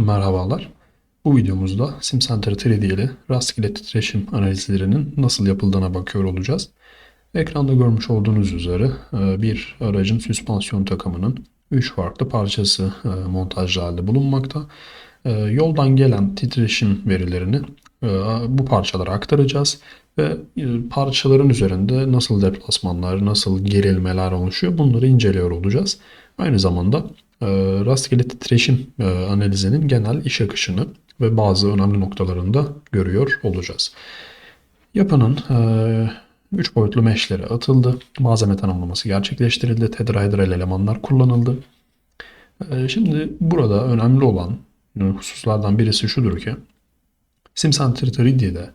Merhabalar. Bu videomuzda SimCenter 3D ile rastgele titreşim analizlerinin nasıl yapıldığına bakıyor olacağız. Ekranda görmüş olduğunuz üzere e, bir aracın süspansiyon takımının 3 farklı parçası e, montajlı halde bulunmakta. E, Yoldan gelen titreşim verilerini bu parçalara aktaracağız ve parçaların üzerinde nasıl deplasmanlar, nasıl gerilmeler oluşuyor bunları inceliyor olacağız. Aynı zamanda rastgele titreşim analizinin genel iş akışını ve bazı önemli noktalarını da görüyor olacağız. Yapının 3 boyutlu meşleri atıldı. Malzeme tanımlaması gerçekleştirildi. Tetrahedral elemanlar kullanıldı. Şimdi burada önemli olan hususlardan birisi şudur ki SimCenter 3D'de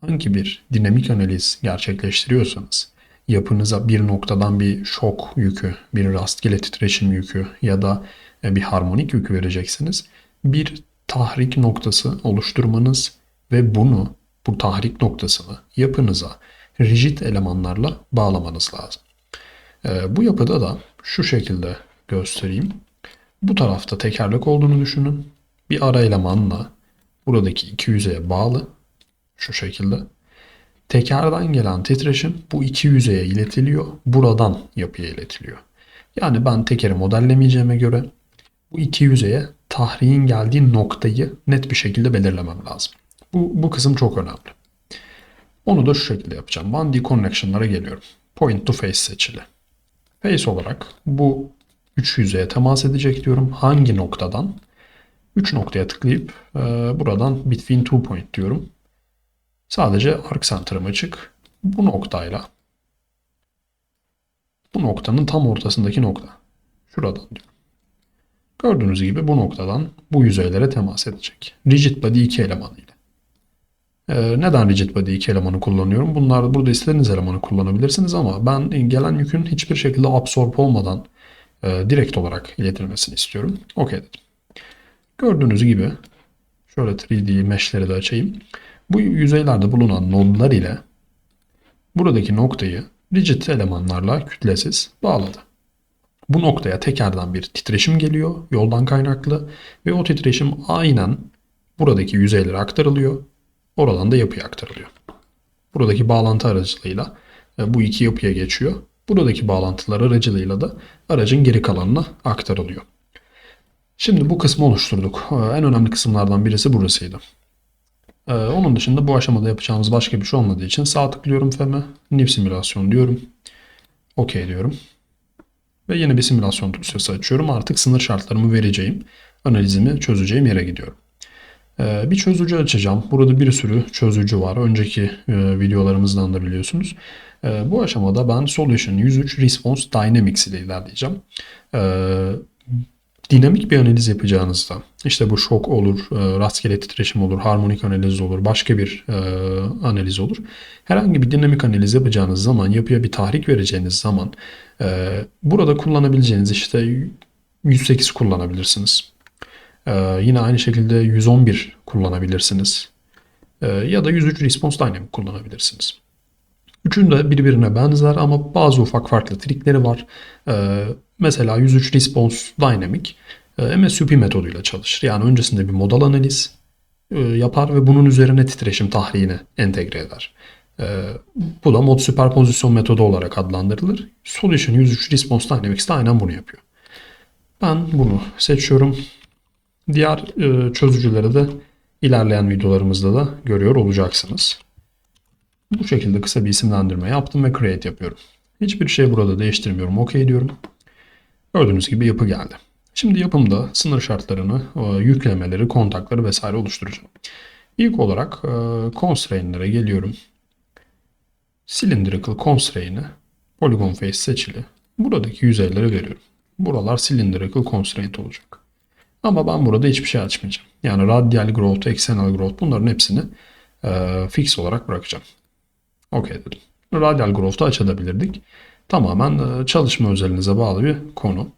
herhangi bir dinamik analiz gerçekleştiriyorsanız yapınıza bir noktadan bir şok yükü, bir rastgele titreşim yükü ya da bir harmonik yükü vereceksiniz. Bir tahrik noktası oluşturmanız ve bunu bu tahrik noktasını yapınıza rigid elemanlarla bağlamanız lazım. Ee, bu yapıda da şu şekilde göstereyim. Bu tarafta tekerlek olduğunu düşünün. Bir ara elemanla buradaki iki yüzeye bağlı. Şu şekilde. Tekerden gelen titreşim bu iki yüzeye iletiliyor. Buradan yapıya iletiliyor. Yani ben tekeri modellemeyeceğime göre bu iki yüzeye tahriğin geldiği noktayı net bir şekilde belirlemem lazım. Bu, bu kısım çok önemli. Onu da şu şekilde yapacağım. Ben deconnection'lara geliyorum. Point to face seçili. Face olarak bu üç yüzeye temas edecek diyorum. Hangi noktadan? 3 noktaya tıklayıp e, buradan between two point diyorum. Sadece arc center'ım açık. Bu noktayla bu noktanın tam ortasındaki nokta. Şuradan diyorum. Gördüğünüz gibi bu noktadan bu yüzeylere temas edecek. Rigid body 2 elemanıyla. Ee, neden rigid body 2 elemanı kullanıyorum? Bunlar burada istediğiniz elemanı kullanabilirsiniz ama ben gelen yükün hiçbir şekilde absorb olmadan e, direkt olarak iletilmesini istiyorum. OK dedim. Gördüğünüz gibi şöyle 3D mesh'leri de açayım. Bu yüzeylerde bulunan nodlar ile buradaki noktayı rigid elemanlarla kütlesiz bağladı. Bu noktaya tekerden bir titreşim geliyor yoldan kaynaklı ve o titreşim aynen buradaki yüzeylere aktarılıyor. Oradan da yapıya aktarılıyor. Buradaki bağlantı aracılığıyla e, bu iki yapıya geçiyor. Buradaki bağlantılar aracılığıyla da aracın geri kalanına aktarılıyor. Şimdi bu kısmı oluşturduk. E, en önemli kısımlardan birisi burasıydı. Ee, onun dışında bu aşamada yapacağımız başka bir şey olmadığı için sağ tıklıyorum FEM'e. New simülasyon diyorum. OK diyorum. Ve yeni bir simülasyon dosyası açıyorum. Artık sınır şartlarımı vereceğim. Analizimi çözeceğim yere gidiyorum. Ee, bir çözücü açacağım. Burada bir sürü çözücü var. Önceki e, videolarımızdan da biliyorsunuz. Ee, bu aşamada ben Solution 103 Response Dynamics ile ilerleyeceğim. Ee, dinamik bir analiz yapacağınızda işte bu şok olur, e, rastgele titreşim olur, harmonik analiz olur, başka bir e, analiz olur. Herhangi bir dinamik analiz yapacağınız zaman, yapıya bir tahrik vereceğiniz zaman e, burada kullanabileceğiniz işte 108 kullanabilirsiniz. Yine aynı şekilde 111 kullanabilirsiniz. Ya da 103 Response Dynamic kullanabilirsiniz. Üçünün de birbirine benzer ama bazı ufak farklı trikleri var. Mesela 103 Response Dynamic e, MSUP metoduyla çalışır. Yani öncesinde bir modal analiz e, yapar ve bunun üzerine titreşim tahriğini entegre eder. E, bu da mod süperpozisyon metodu olarak adlandırılır. Solution 103 Response Dynamics de aynen bunu yapıyor. Ben bunu seçiyorum. Diğer çözücüleri de ilerleyen videolarımızda da görüyor olacaksınız. Bu şekilde kısa bir isimlendirme yaptım ve create yapıyorum. Hiçbir şey burada değiştirmiyorum. OK diyorum. Gördüğünüz gibi yapı geldi. Şimdi yapımda sınır şartlarını, e, yüklemeleri, kontakları vesaire oluşturacağım. İlk olarak e, constraint'lere geliyorum. Cylindrical constraint'i polygon face seçili. Buradaki yüzeylere veriyorum. Buralar cylindrical constraint olacak. Ama ben burada hiçbir şey açmayacağım. Yani radial growth, external growth bunların hepsini e, fix olarak bırakacağım. OK dedim. Radial growth'u açabilirdik. Tamamen e, çalışma özelinize bağlı bir konu.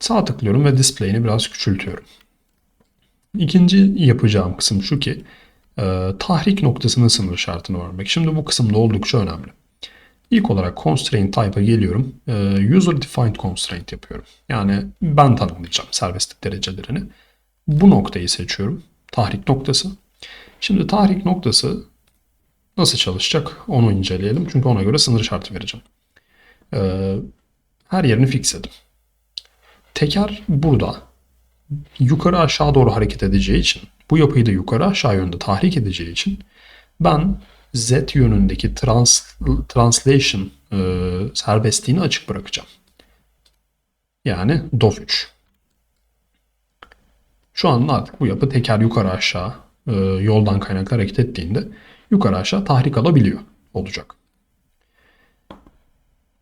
Sağ tıklıyorum ve display'ini biraz küçültüyorum. İkinci yapacağım kısım şu ki e, tahrik noktasının sınır şartını vermek. Şimdi bu kısımda oldukça önemli. İlk olarak constraint type'a geliyorum. E, user defined constraint yapıyorum. Yani ben tanımlayacağım serbestlik derecelerini. bu noktayı seçiyorum. Tahrik noktası. Şimdi tahrik noktası nasıl çalışacak onu inceleyelim. Çünkü ona göre sınır şartı vereceğim. Ee, her yerini fixledim. Teker burada yukarı aşağı doğru hareket edeceği için bu yapıyı da yukarı aşağı yönde tahrik edeceği için ben Z yönündeki trans, translation e, serbestliğini açık bırakacağım. Yani DOF 3. Şu an artık bu yapı teker yukarı aşağı e, yoldan kaynaklı hareket ettiğinde yukarı aşağı tahrik alabiliyor olacak.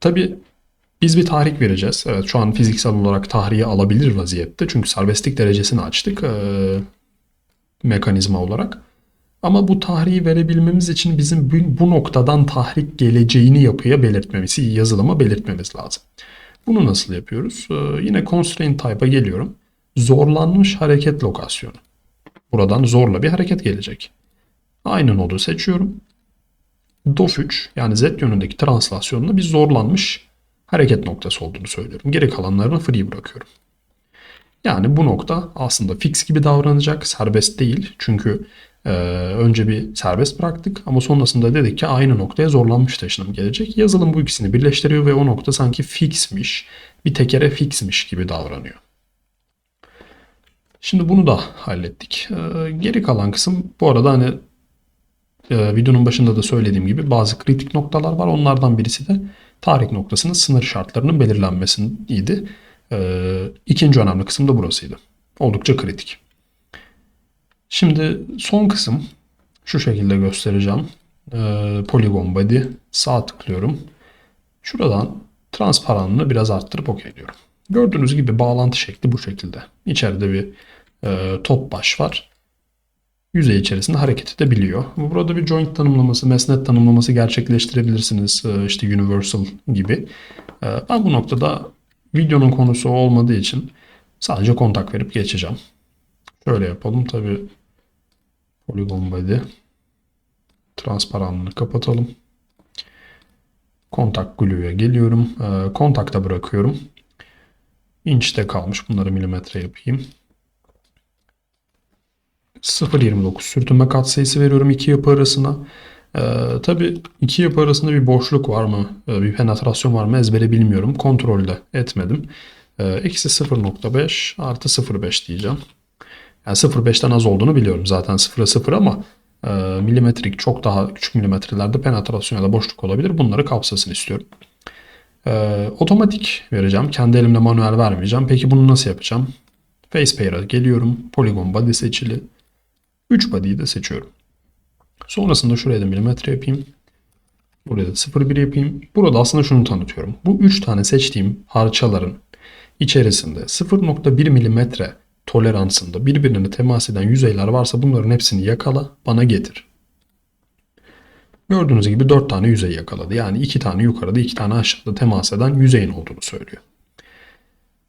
Tabi biz bir tahrik vereceğiz. Evet şu an fiziksel olarak tahriye alabilir vaziyette. Çünkü serbestlik derecesini açtık e, mekanizma olarak. Ama bu tahriyi verebilmemiz için bizim bu, noktadan tahrik geleceğini yapıya belirtmemiz, yazılıma belirtmemiz lazım. Bunu nasıl yapıyoruz? Ee, yine constraint type'a geliyorum. Zorlanmış hareket lokasyonu. Buradan zorla bir hareket gelecek. Aynı nodu seçiyorum. DOF3 yani Z yönündeki translasyonunda bir zorlanmış hareket noktası olduğunu söylüyorum. Geri kalanlarını free bırakıyorum. Yani bu nokta aslında fix gibi davranacak, serbest değil. Çünkü ee, önce bir serbest bıraktık ama sonrasında dedik ki aynı noktaya zorlanmış taşınım gelecek. Yazılım bu ikisini birleştiriyor ve o nokta sanki fixmiş, bir tekere fixmiş gibi davranıyor. Şimdi bunu da hallettik. Ee, geri kalan kısım bu arada hani e, videonun başında da söylediğim gibi bazı kritik noktalar var. Onlardan birisi de tarih noktasının sınır şartlarının belirlenmesiydi. Ee, ikinci önemli kısım da burasıydı. Oldukça kritik. Şimdi son kısım şu şekilde göstereceğim. Ee, Polygon body sağ tıklıyorum. Şuradan transparanlığı biraz arttırıp OK diyorum. Gördüğünüz gibi bağlantı şekli bu şekilde. İçeride bir e, top baş var. Yüzey içerisinde hareket edebiliyor. Burada bir joint tanımlaması, mesnet tanımlaması gerçekleştirebilirsiniz. E, işte universal gibi. E, ben bu noktada videonun konusu olmadığı için sadece kontak verip geçeceğim. Şöyle yapalım. Tabi Polygon body. Transparanlığını kapatalım. Kontak glue'ya geliyorum. E, kontakta bırakıyorum. İnçte kalmış. Bunları milimetre yapayım. 0.29 sürtünme katsayısı veriyorum iki yapı arasına. Ee, tabii iki yapı arasında bir boşluk var mı, ee, bir penetrasyon var mı ezbere bilmiyorum. Kontrolde etmedim. Ee, eksi 0.5 artı 0.5 diyeceğim. Yani 0.5'ten az olduğunu biliyorum zaten 0'a 0 ama e, milimetrik çok daha küçük milimetrelerde penetrasyon ya da boşluk olabilir. Bunları kapsasın istiyorum. E, otomatik vereceğim. Kendi elimle manuel vermeyeceğim. Peki bunu nasıl yapacağım? Face Pair'a geliyorum. Polygon body seçili. 3 body'yi de seçiyorum. Sonrasında şuraya da milimetre yapayım. Buraya da 0.1 yapayım. Burada aslında şunu tanıtıyorum. Bu 3 tane seçtiğim parçaların içerisinde 0.1 milimetre toleransında birbirine temas eden yüzeyler varsa bunların hepsini yakala, bana getir. Gördüğünüz gibi 4 tane yüzey yakaladı. Yani 2 tane yukarıda 2 tane aşağıda temas eden yüzeyin olduğunu söylüyor.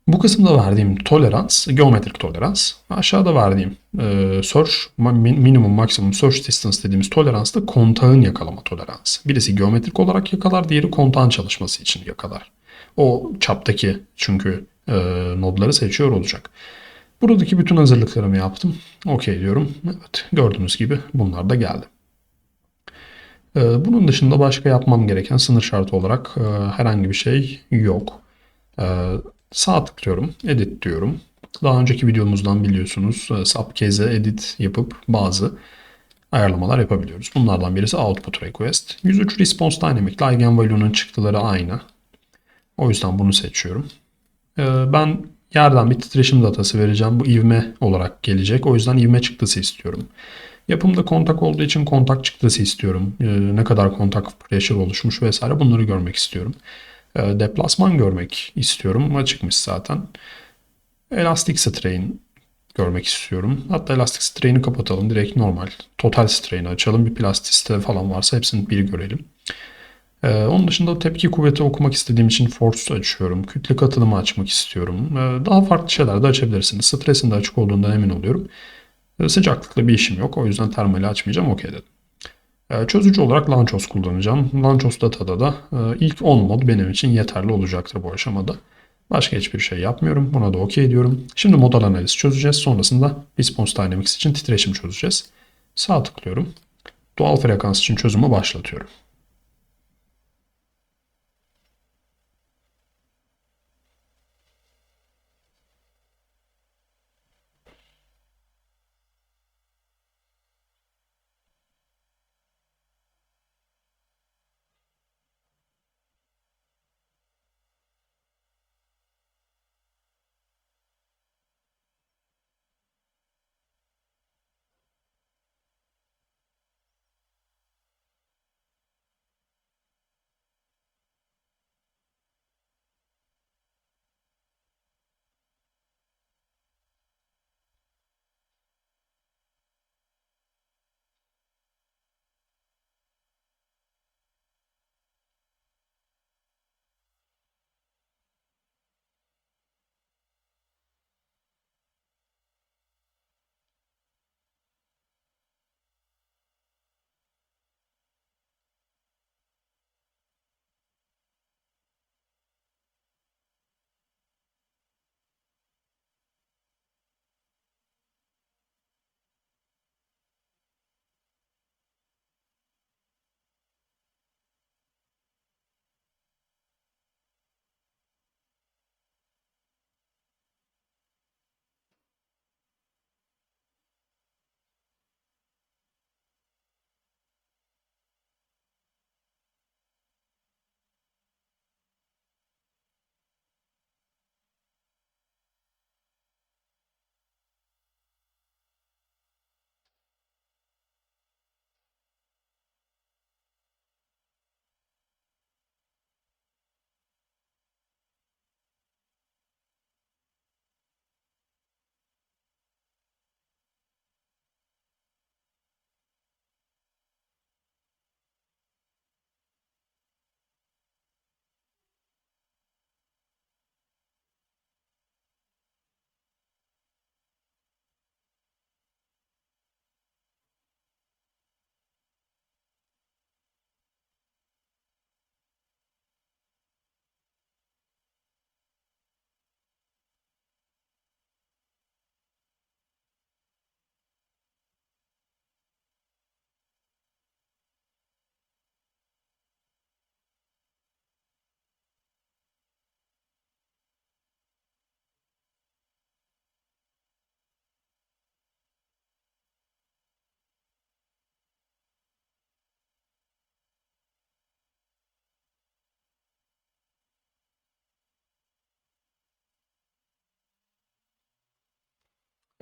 Bu kısımda verdiğim tolerans, geometrik tolerans. Aşağıda verdiğim e, search, minimum maksimum search distance dediğimiz tolerans da kontağın yakalama toleransı. Birisi geometrik olarak yakalar, diğeri kontağın çalışması için yakalar. O çaptaki çünkü e, nodları seçiyor olacak. Buradaki bütün hazırlıklarımı yaptım. Okey diyorum. Evet gördüğünüz gibi bunlar da geldi. Ee, bunun dışında başka yapmam gereken sınır şartı olarak e, herhangi bir şey yok. Ee, sağ tıklıyorum. Edit diyorum. Daha önceki videomuzdan biliyorsunuz e, subcase edit yapıp bazı ayarlamalar yapabiliyoruz. Bunlardan birisi output request. 103 response dynamic eigenvalue'nun çıktıları aynı. O yüzden bunu seçiyorum. Ee, ben Yerden bir titreşim datası vereceğim. Bu ivme olarak gelecek. O yüzden ivme çıktısı istiyorum. Yapımda kontak olduğu için kontak çıktısı istiyorum. Ee, ne kadar kontak pressure oluşmuş vesaire bunları görmek istiyorum. Ee, deplasman görmek istiyorum. Açıkmış zaten. Elastic strain görmek istiyorum. Hatta elastic strain'i kapatalım. Direkt normal. Total strain'i açalım. Bir plastisite falan varsa hepsini bir görelim. Ee, onun dışında tepki kuvveti okumak istediğim için force açıyorum. Kütle katılımı açmak istiyorum. Ee, daha farklı şeyler de açabilirsiniz. Stresin de açık olduğundan emin oluyorum. Ee, sıcaklıkla bir işim yok. O yüzden termali açmayacağım. Okey dedim. Ee, çözücü olarak Lanços kullanacağım. Lanços Data'da da e, ilk 10 mod benim için yeterli olacaktır bu aşamada. Başka hiçbir şey yapmıyorum. Buna da okey diyorum. Şimdi modal analiz çözeceğiz. Sonrasında response dynamics için titreşim çözeceğiz. Sağ tıklıyorum. Doğal frekans için çözümü başlatıyorum.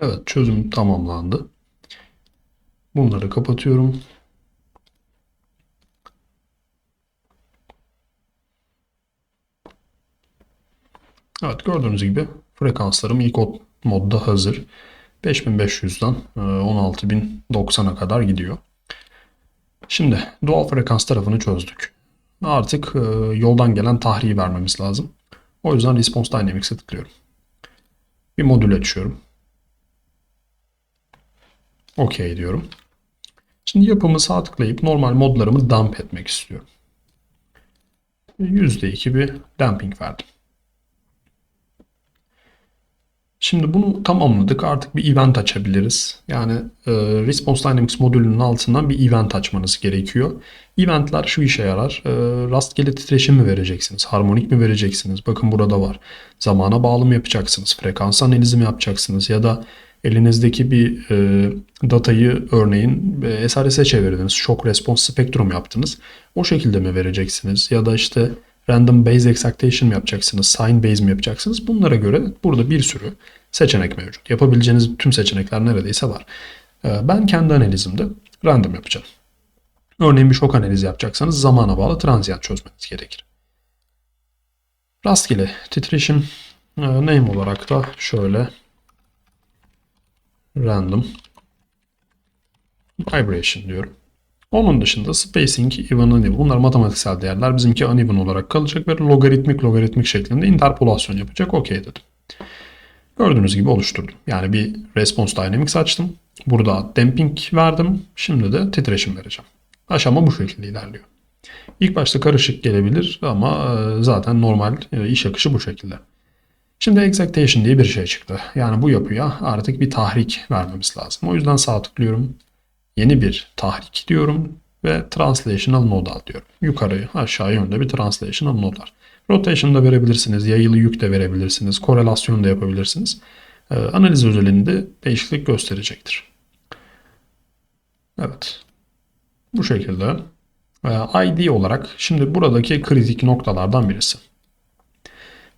Evet çözüm tamamlandı. Bunları kapatıyorum. Evet gördüğünüz gibi frekanslarım ilk modda hazır. 5500'den 16090'a kadar gidiyor. Şimdi doğal frekans tarafını çözdük. Artık e, yoldan gelen tahriyi vermemiz lazım. O yüzden Response Dynamics'e tıklıyorum. Bir modül açıyorum. OK diyorum. Şimdi yapımı sağ tıklayıp normal modlarımı dump etmek istiyorum. %2 bir damping verdim. Şimdi bunu tamamladık. Artık bir event açabiliriz. Yani e, Response Dynamics modülünün altından bir event açmanız gerekiyor. Eventler şu işe yarar. E, rastgele titreşim mi vereceksiniz? Harmonik mi vereceksiniz? Bakın burada var. Zamana bağlı mı yapacaksınız? Frekans analizi mi yapacaksınız? Ya da elinizdeki bir e, datayı örneğin e, SRS'e çevirdiniz. Shock Response Spectrum yaptınız. O şekilde mi vereceksiniz? Ya da işte Random Base Exactation mi yapacaksınız? Sign Base mi yapacaksınız? Bunlara göre burada bir sürü seçenek mevcut. Yapabileceğiniz tüm seçenekler neredeyse var. E, ben kendi analizimde random yapacağım. Örneğin bir şok analizi yapacaksanız zamana bağlı transient çözmeniz gerekir. Rastgele titreşim e, name olarak da şöyle random vibration diyorum. Onun dışında spacing, even, uneven bunlar matematiksel değerler. Bizimki uneven olarak kalacak ve logaritmik logaritmik şeklinde interpolasyon yapacak. Okey dedim. Gördüğünüz gibi oluşturdum. Yani bir response dynamics açtım. Burada damping verdim. Şimdi de titreşim vereceğim. Aşama bu şekilde ilerliyor. İlk başta karışık gelebilir ama e, zaten normal e, iş akışı bu şekilde. Şimdi excitation diye bir şey çıktı. Yani bu yapıya artık bir tahrik vermemiz lazım. O yüzden sağ tıklıyorum. Yeni bir tahrik diyorum ve translational node al diyorum. Yukarı aşağı yönde bir translational node var. Rotation da verebilirsiniz, yayılı yük de verebilirsiniz, korelasyon da yapabilirsiniz. Ee, analiz özelinde değişiklik gösterecektir. Evet. Bu şekilde. Ee, ID olarak şimdi buradaki kritik noktalardan birisi.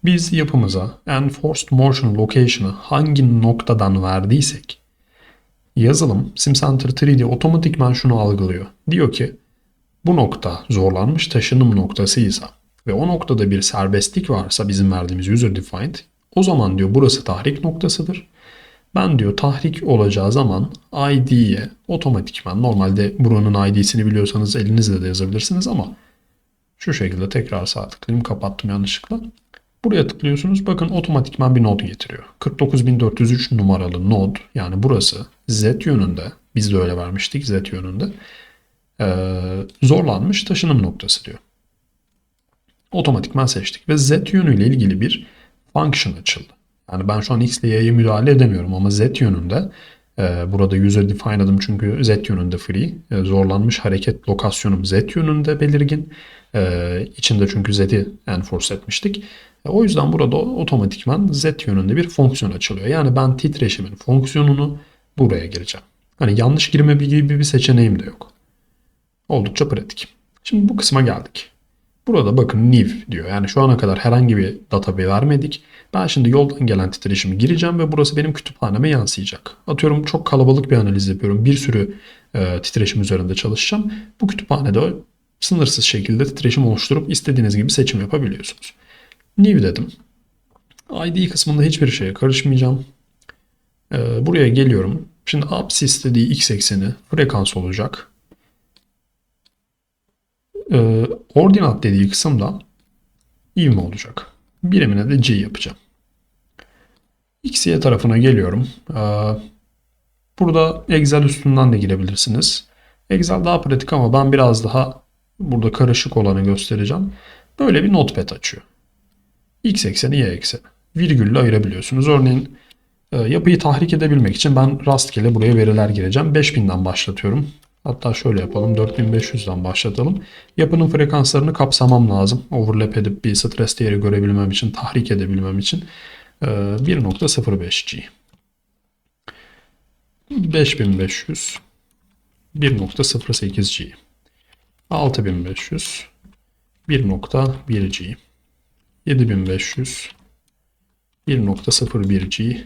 Biz yapımıza enforced motion location'ı hangi noktadan verdiysek yazılım SimCenter 3D otomatikman şunu algılıyor. Diyor ki bu nokta zorlanmış taşınım noktasıysa ve o noktada bir serbestlik varsa bizim verdiğimiz user defined o zaman diyor burası tahrik noktasıdır. Ben diyor tahrik olacağı zaman ID'ye otomatikman normalde buranın ID'sini biliyorsanız elinizle de yazabilirsiniz ama şu şekilde tekrar sağ tıklayayım kapattım yanlışlıkla. Buraya tıklıyorsunuz bakın otomatikman bir node getiriyor. 49403 numaralı node yani burası Z yönünde biz de öyle vermiştik Z yönünde ee, zorlanmış taşınım noktası diyor. Otomatikman seçtik ve Z yönüyle ilgili bir function açıldı. Yani ben şu an X ile Y'ye müdahale edemiyorum ama Z yönünde burada user define çünkü Z yönünde free. E, zorlanmış hareket lokasyonum Z yönünde belirgin. E, içinde çünkü Z'i enforce etmiştik. O yüzden burada otomatikman Z yönünde bir fonksiyon açılıyor. Yani ben titreşimin fonksiyonunu buraya gireceğim. Hani yanlış girme gibi bir seçeneğim de yok. Oldukça pratik. Şimdi bu kısma geldik. Burada bakın new diyor. Yani şu ana kadar herhangi bir data vermedik. Ben şimdi yoldan gelen titreşimi gireceğim ve burası benim kütüphaneme yansıyacak. Atıyorum çok kalabalık bir analiz yapıyorum. Bir sürü e, titreşim üzerinde çalışacağım. Bu kütüphanede sınırsız şekilde titreşim oluşturup istediğiniz gibi seçim yapabiliyorsunuz. New dedim. ID kısmında hiçbir şeye karışmayacağım. E, buraya geliyorum. Şimdi apsis istediği x ekseni frekans olacak. E, ordinat dediği kısımda ivme olacak. Birimine de G yapacağım. X, Y tarafına geliyorum. Ee, burada Excel üstünden de girebilirsiniz. Excel daha pratik ama ben biraz daha burada karışık olanı göstereceğim. Böyle bir notepad açıyor. X ekseni, Y ekseni. Virgülle ayırabiliyorsunuz. Örneğin e, yapıyı tahrik edebilmek için ben rastgele buraya veriler gireceğim. 5000'den başlatıyorum. Hatta şöyle yapalım 4500'den başlatalım. Yapının frekanslarını kapsamam lazım. Overlap edip bir stres değeri görebilmem için, tahrik edebilmem için 1.05G. 5500 1.08G 6500 1.1G 7500 1.01G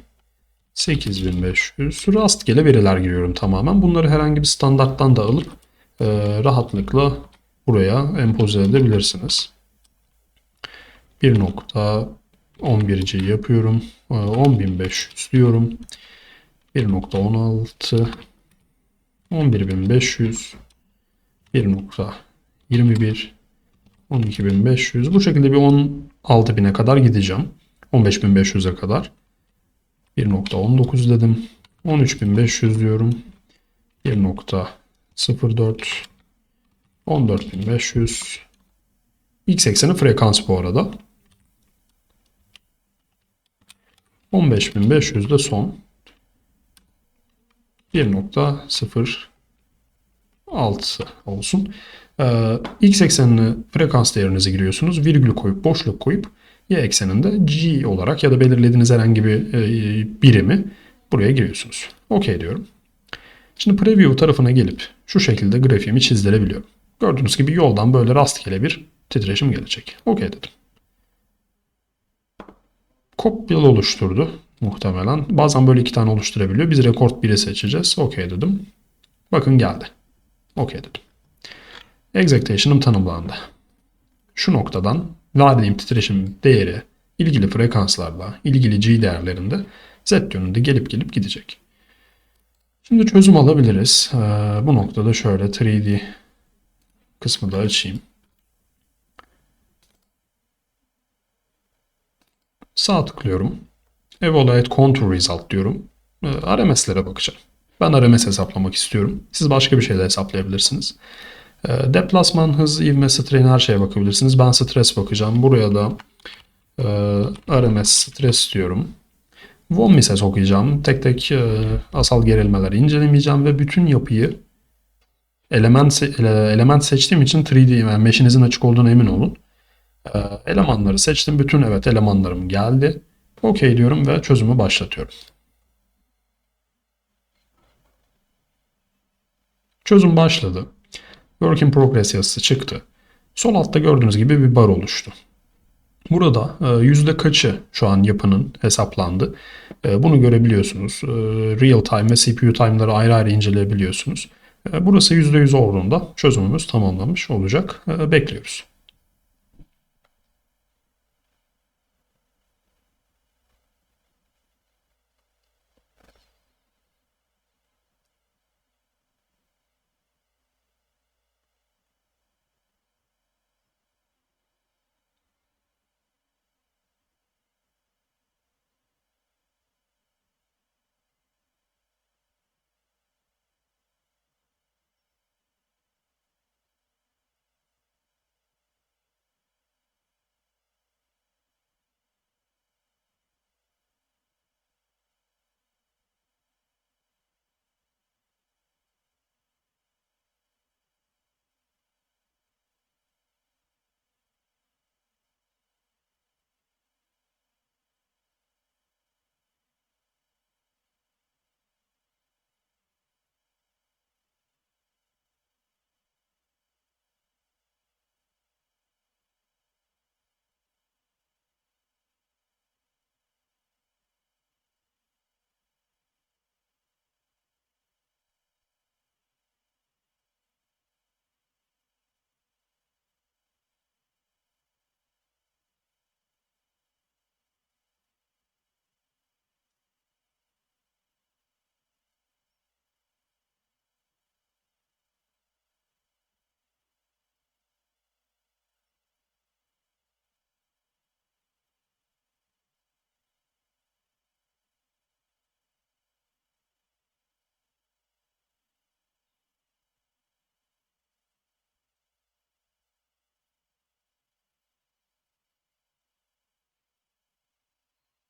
8500 rastgele veriler giriyorum tamamen. Bunları herhangi bir standarttan da alıp e, rahatlıkla buraya empoze edebilirsiniz. 1.11C yapıyorum. E, 10.500 diyorum. 1.16 11.500 1.21 12.500 bu şekilde bir 16.000'e kadar gideceğim. 15.500'e kadar. 1.19 dedim. 13.500 diyorum. 1.04 14.500 X ekseni frekans bu arada. 15.500 de son. 1.06 olsun. Ee, X eksenini frekans değerinizi giriyorsunuz. Virgül koyup boşluk koyup y ekseninde g olarak ya da belirlediğiniz herhangi bir e, birimi buraya giriyorsunuz. OK diyorum. Şimdi preview tarafına gelip şu şekilde grafiğimi çizdirebiliyorum. Gördüğünüz gibi yoldan böyle rastgele bir titreşim gelecek. OK dedim. Kopyal oluşturdu muhtemelen. Bazen böyle iki tane oluşturabiliyor. Biz rekord 1'i seçeceğiz. OK dedim. Bakın geldi. OK dedim. Executation'ım tanımlandı. Şu noktadan verdiğim titreşim değeri ilgili frekanslarla, ilgili G değerlerinde Z yönünde gelip gelip gidecek. Şimdi çözüm alabiliriz. Ee, bu noktada şöyle 3D kısmı da açayım. Sağ tıklıyorum. Evaluate Contour Result diyorum. Ee, RMS'lere bakacağım. Ben RMS hesaplamak istiyorum. Siz başka bir şey de hesaplayabilirsiniz. Ee, deplasman, hız, ivme, strain her şeye bakabilirsiniz. Ben stres bakacağım. Buraya da Ee, RMS stres diyorum. Von Mises okuyacağım. Tek tek e, asal gerilmeleri incelemeyeceğim ve bütün yapıyı element element seçtiğim için 3D yani mesh'inizin açık olduğuna emin olun. Ee, elemanları seçtim. Bütün evet elemanlarım geldi. Okey diyorum ve çözümü başlatıyorum. Çözüm başladı. Work in progress yazısı çıktı. Sol altta gördüğünüz gibi bir bar oluştu. Burada e, yüzde kaçı şu an yapının hesaplandı. E, Bunu görebiliyorsunuz. E, Real time ve CPU time'ları ayrı ayrı inceleyebiliyorsunuz. Burası %100 olduğunda çözümümüz tamamlanmış olacak. Bekliyoruz.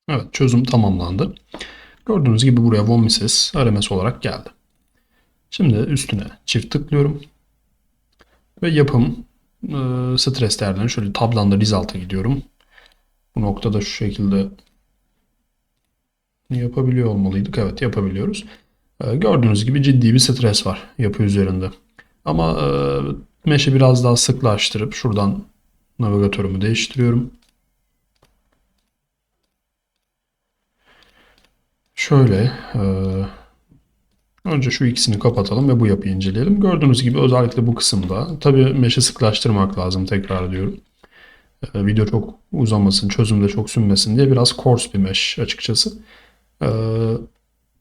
Evet çözüm tamamlandı. Gördüğünüz gibi buraya von Mises RMS olarak geldi. Şimdi üstüne çift tıklıyorum. Ve yapım e, stres değerlerini şöyle tablanda result'a gidiyorum. Bu noktada şu şekilde yapabiliyor olmalıydık. Evet yapabiliyoruz. E, gördüğünüz gibi ciddi bir stres var yapı üzerinde. Ama e, mesh'i biraz daha sıklaştırıp şuradan navigatörümü değiştiriyorum. Şöyle e, önce şu ikisini kapatalım ve bu yapıyı inceleyelim. Gördüğünüz gibi özellikle bu kısımda tabii mesh'i sıklaştırmak lazım tekrar diyorum. E, video çok uzamasın, çözümde çok sünmesin diye biraz coarse bir mesh açıkçası. E,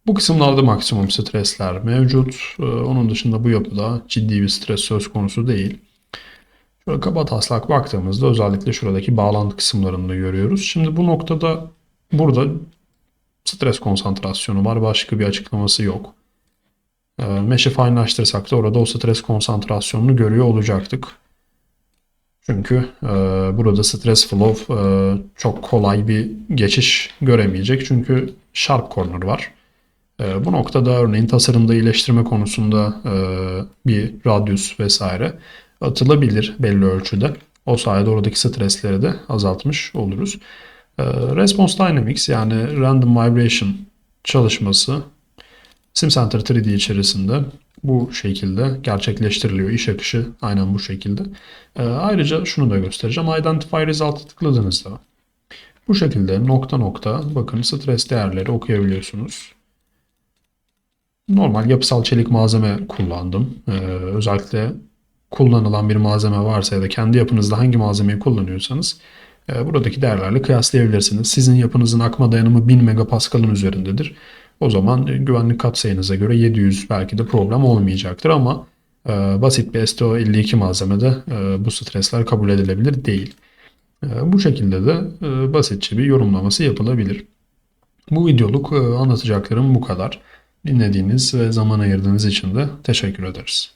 bu kısımlarda maksimum stresler mevcut. Onun dışında bu yapıda ciddi bir stres söz konusu değil. Şöyle kaba taslak baktığımızda özellikle şuradaki bağlantı kısımlarını görüyoruz. Şimdi bu noktada burada stres konsantrasyonu var. Başka bir açıklaması yok. E, mesh'i fine'laştırsak da orada o stres konsantrasyonunu görüyor olacaktık. Çünkü e, burada stres flow e, çok kolay bir geçiş göremeyecek. Çünkü sharp corner var. E, bu noktada örneğin tasarımda iyileştirme konusunda e, bir radius vesaire atılabilir belli ölçüde. O sayede oradaki stresleri de azaltmış oluruz. E, Response Dynamics yani Random Vibration çalışması SimCenter 3D içerisinde bu şekilde gerçekleştiriliyor. İş akışı aynen bu şekilde. E, ayrıca şunu da göstereceğim. Identify Result'a tıkladığınızda bu şekilde nokta nokta bakın stres değerleri okuyabiliyorsunuz. Normal yapısal çelik malzeme kullandım. Ee, özellikle kullanılan bir malzeme varsa ya da kendi yapınızda hangi malzemeyi kullanıyorsanız buradaki değerlerle kıyaslayabilirsiniz. Sizin yapınızın akma dayanımı 1000 megapascal'ın üzerindedir. O zaman e, güvenlik katsayınıza göre 700 belki de problem olmayacaktır ama e, basit bir STO52 malzemede e, bu stresler kabul edilebilir değil. Bu şekilde de basitçe bir yorumlaması yapılabilir. Bu videoluk anlatacaklarım bu kadar. Dinlediğiniz ve zaman ayırdığınız için de teşekkür ederiz.